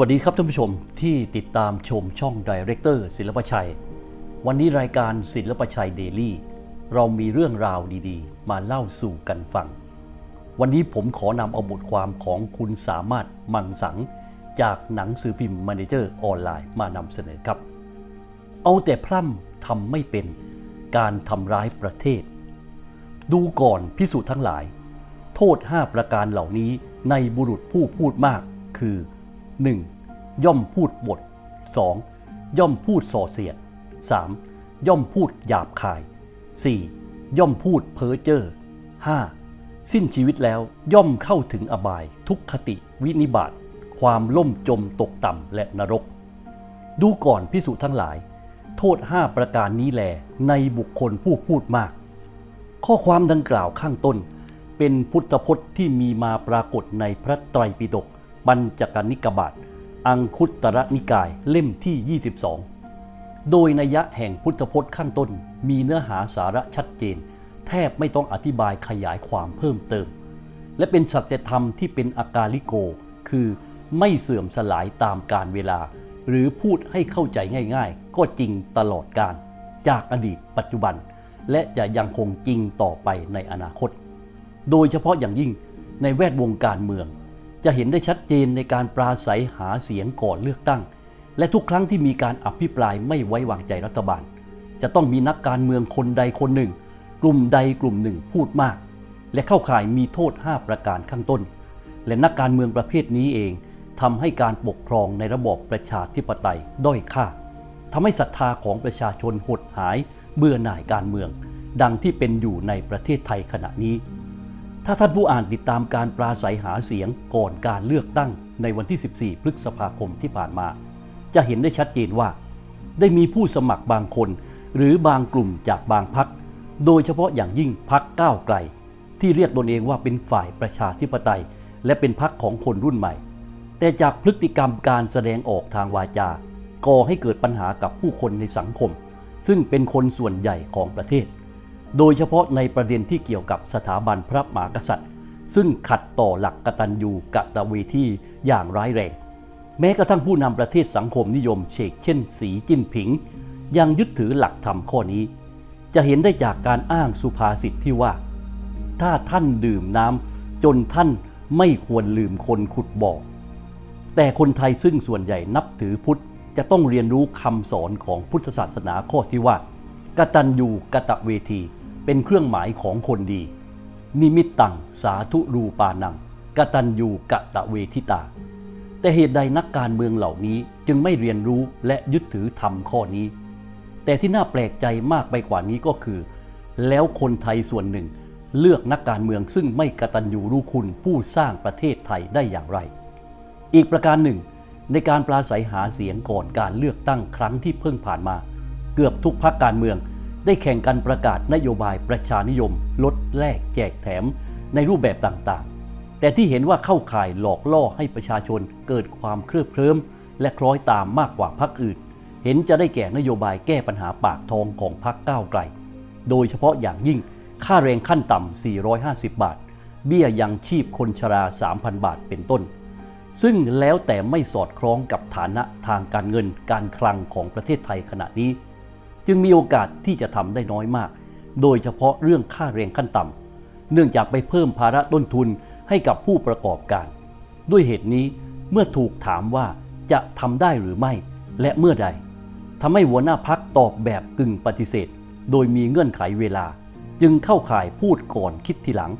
วัสดีครับท่านผู้ชมที่ติดตามชมช่องดีเรคเตอร์ศิลปชัย วันนี้รายการศิลปชัยเดลี่เรามีเรื่องราวดีๆ มาเล่าสู่กันฟัง วันนี้ผมขอนำเอาบทความของคุณสามารถมังสัง จากหนังสือพิมพ์มาเนเจอร์ออนไลน์มานำเสนอครับ เอาแต่พร่ำทำไม่เป็นการทำร้ายประเทศ ดูก่อนพิสูจน์ทั้งหลาย โทษ 5 ประการเหล่านี้ในบุรุษผู้พูดมากคือ 1. ย่อมพูดบท 2. ย่อมพูดส่อเสียด 3. ย่อมพูดหยาบคาย 4. ย่อมพูดเพ้อเจ้อ 5. สิ้นชีวิตแล้วย่อมเข้าถึงอบาย ทุกขติวินิบาตความล่มจมตกต่ำและนรก ดูก่อนพิสุทั้งหลาย โทษ5ประการนี้แลในบุคคลผู้พูดมาก ข้อความดังกล่าวข้างต้น เป็นพุทธพจน์ที่มีมาปรากฏในพระไตรปิฎก ปัญจกนิกบาตอังคุตรนิกายเล่มที่ 22 โดยนัยยะแห่งพุทธพจน์ข้างต้น มีเนื้อหาสาระชัดเจน แทบไม่ต้องอธิบายขยายความเพิ่มเติม และเป็นสัจธรรมที่เป็นอากาลิโก คือไม่เสื่อมสลายตามกาลเวลา หรือพูดให้เข้าใจง่ายๆ ก็จริงตลอดกาลจากอดีตปัจจุบัน และจะยังคงจริงต่อไปในอนาคต โดยเฉพาะอย่างยิ่งในแวดวงการเมือง จะเห็นได้ชัดเจนในการปราศัยหาเสียงก่อนเลือกตั้ง และทุกครั้งที่มีการอภิปรายไม่ไว้วางใจรัฐบาล จะต้องมีนักการเมืองคนใดคนหนึ่ง กลุ่มใดกลุ่มหนึ่งพูดมาก และเข้าข่ายมีโทษ 5 ประการข้างต้น และนักการเมืองประเภทนี้เองทำให้การปกครองในระบอบประชาธิปไตยด้อยค่าทำให้ศรัทธาของประชาชนหดหายเบื่อหน่ายการเมือง ดังที่เป็นอยู่ในประเทศไทยขณะนี้ ถ้าท่านผู้อ่านติดตามการปราศัยหาเสียงก่อนการเลือกตั้งในวันที่ 14 พฤษภาคมที่ผ่านมา จะเห็นได้ชัดเจนว่า ได้มีผู้สมัครบางคน หรือบางกลุ่มจากบางพัก โดยเฉพาะอย่างยิ่งพักก้าวไกล ที่เรียกตนเองว่าเป็นฝ่ายประชาธิปไตย และเป็นพักของคนรุ่นใหม่ แต่จากพฤติกรรมการแสดงออกทางวาจาก่อให้เกิดปัญหากับผู้คนในสังคม ซึ่งเป็นคนส่วนใหญ่ของประเทศ โดยเฉพาะในประเด็นที่เกี่ยวกับสถาบันพระมหากษัตริย์ ซึ่งขัดต่อหลักกตัญญูกะตเวทีอย่างร้ายแรง แม้กระทั่งผู้นำประเทศสังคมนิยมเชกเช่น สีจิ้นผิง ยังยึดถือหลักธรรมข้อนี้ จะเห็นได้จากการอ้างสุภาษิตที่ว่า ถ้าท่านดื่มน้ำจนท่านไม่ควรลืมคนขุดบ่อแต่คนไทยซึ่งส่วนใหญ่นับถือพุทธจะต้องเรียนรู้คำสอนของพุทธศาสนาข้อที่ว่า กตัญญูกตะเวที เป็นเครื่องหมายของคนดี นิมิตตังสาธุรูปานังกตัญญูกตะเวทิตา แต่เหตุใดนักการเมืองเหล่านี้จึงไม่เรียนรู้และยึดถือธรรมข้อนี้ แต่ที่น่าแปลกใจมากไปกว่านี้ก็คือ แล้วคนไทยส่วนหนึ่ง เลือกนักการเมืองซึ่งไม่กตัญญูรู้คุณผู้สร้างประเทศไทยได้อย่างไร อีกประการหนึ่ง ในการปราศัยหาเสียงก่อนการเลือกตั้งครั้งที่เพิ่งผ่านมา เกือบทุกพรรคการเมือง ได้แข่งกันประกาศนโยบายประชานิยม ลดแลกแจกแถมในรูปแบบต่างๆ แต่ที่เห็นว่าเข้าข่ายหลอกล่อให้ประชาชนเกิดความเครือบเคลิ้มและคล้อยตามมากกว่าพรรคอื่น เห็นจะได้แก่นโยบายแก้ปัญหาปากท้องของพรรคก้าวไกล โดยเฉพาะอย่างยิ่งค่าแรงขั้นต่ำ 450 บาท เบี้ยยังชีพคนชรา 3,000 บาทเป็นต้น ซึ่งแล้วแต่ไม่สอดคล้องกับฐานะทางการเงินการคลังของประเทศไทยขณะนี้ จึงมีโอกาสที่จะทำได้น้อยมาก โดยเฉพาะเรื่องค่าแรงขั้นต่ำเนื่องจากไปเพิ่มภาระต้นทุนให้กับผู้ประกอบการ ด้วยเหตุนี้เมื่อถูกถามว่าจะทำได้หรือไม่ และเมื่อใดทำให้หัวหน้าพักตอบแบบกึ่งปฏิเสธ โดยมีเงื่อนไขเวลา จึงเข้าข่ายพูดก่อนคิดทีหลัง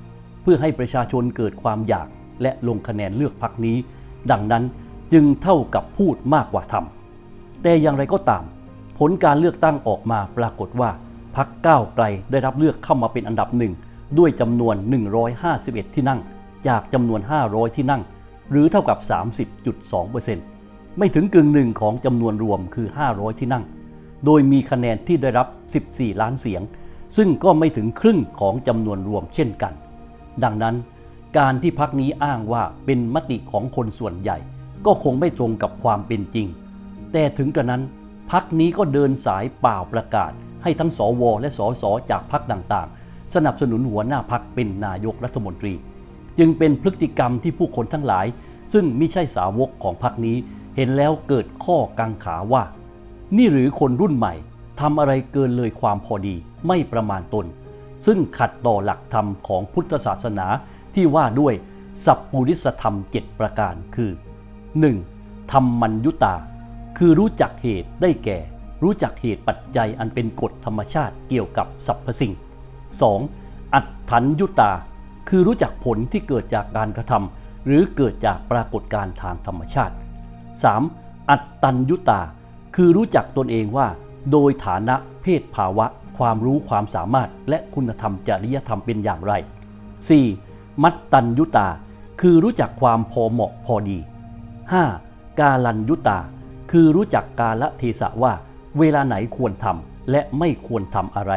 เพื่อให้ประชาชนเกิดความอยากและลงคะแนนเลือกพักนี้ ดังนั้นจึงเท่ากับพูดมากกว่าทำแต่อย่างไรก็ตาม ผลการเลือกตั้งออกมาปรากฏว่าพักก้าวไกลได้รับเลือกเข้ามาเป็นอันดับหนึ่งด้วยจำนวน 151 ที่นั่ง จากจำนวน 500 ที่นั่ง หรือเท่ากับ 30.2%ไม่ถึงกึ่งหนึ่งของจำนวนรวมคือ 500 ที่นั่ง โดยมีคะแนนที่ได้รับ 14 ล้านเสียง ซึ่งก็ไม่ถึงครึ่งของจำนวนรวมเช่นกัน ดังนั้น การที่พักนี้อ้างว่าเป็นมติของคนส่วนใหญ่ ก็คงไม่ตรงกับความเป็นจริง แต่ถึงกระนั้น พักนี้ก็เดินสายเปล่าประกาศ ให้ทั้งสว และสสจากพักต่างๆ สนับสนุนหัวหน้าพักเป็นนายกรัฐมนตรี จึงเป็นพฤติกรรมที่ผู้คนทั้งหลาย ซึ่งไม่ใช่สาวกของพรรคนี้ เห็นแล้วเกิดข้อกังขาว่า นี่หรือคนรุ่นใหม่ทำอะไรเกินเลยความพอดีไม่ประมาณตน ซึ่งขัดต่อหลักธรรมของพุทธศาสนาที่ว่าด้วยสัพปุริสธรรม 7 ประการคือ 1. ธรรมัญยุตา คือรู้จักเหตุได้แก่ รู้จักเหตุปัจจัยอันเป็นกฎธรรมชาติเกี่ยวกับสรรพสิ่ง 2. อัตถัญยุตา คือรู้จักผลที่เกิดจากการกระทำหรือเกิดจากปรากฏการณ์ทางธรรมชาติ 3. อัตตัญยุตา คือรู้จักตนเองว่า โดยฐานะเพศภาวะ ความรู้ความสามารถ และคุณธรรมจริยธรรมเป็นอย่างไร 4. มัตตัญยุตา คือรู้จักความพอเหมาะพอดี 5. กาลัญยุตา คือรู้จักกาลเทศะว่า เวลาไหนควรทำและไม่ควรทำอะไร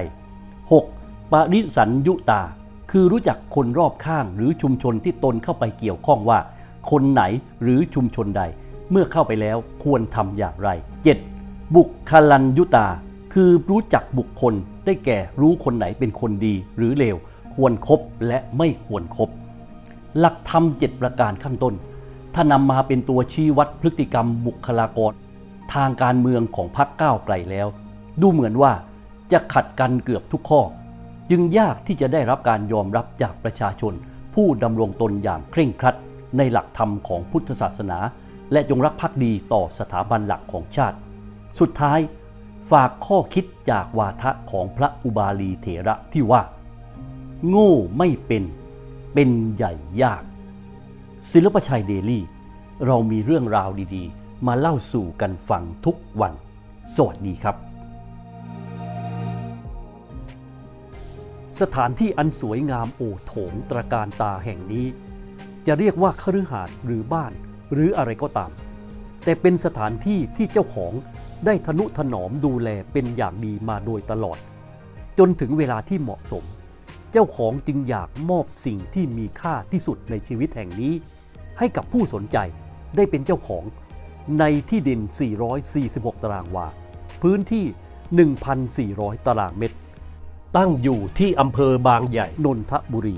6. ปริสัญยุตา คือรู้จักคนรอบข้างหรือชุมชนที่ตนเข้าไปเกี่ยวข้องว่า คนไหนหรือชุมชนใด เมื่อเข้าไปแล้วควรทำอย่างไร 7. บุคคลัญยุตา คือรู้จักบุคคลได้แก่รู้คนไหนเป็นคนดีหรือเลว ควรครบและไม่ควรครบหลักธรรมเจ็ดประการข้างต้น ถ้านำมาเป็นตัวชี้วัดพฤติกรรมบุคลากร ทางการเมืองของพรรคก้าวไกลแล้ว ดูเหมือนว่าจะขัดกันเกือบทุกข้อ จึงยากที่จะได้รับการยอมรับจากประชาชน ผู้ดำรงตนอย่างเคร่งครัด ในหลักธรรมของพุทธศาสนา และจงรักภักดีต่อสถาบันหลักของชาติ สุดท้ายฝากข้อคิดจากวาทะของพระอุบาลีเถระที่ว่า โง่ไม่เป็น เป็นใหญ่ยาก ศิลปชัยเดลี่ เรามีเรื่องราวดีๆ มาเล่าสู่กันฟังทุกวัน สวัสดีครับ สถานที่อันสวยงามโอโถงตระการตาแห่งนี้ จะเรียกว่าคฤหาสน์หรือบ้านหรืออะไรก็ตาม แต่เป็นสถานที่ที่เจ้าของได้ทนุถนอมดูแลเป็นอย่างดีมาโดยตลอด จนถึงเวลาที่เหมาะสม เจ้าของจึงอยากมอบสิ่งที่มีค่าที่สุดในชีวิตแห่งนี้ ให้กับผู้สนใจได้เป็นเจ้าของในที่ดิน 446 ตารางวา พื้นที่ 1,400 ตารางเมตร ตั้งอยู่ที่อำเภอบางใหญ่ นนทบุรี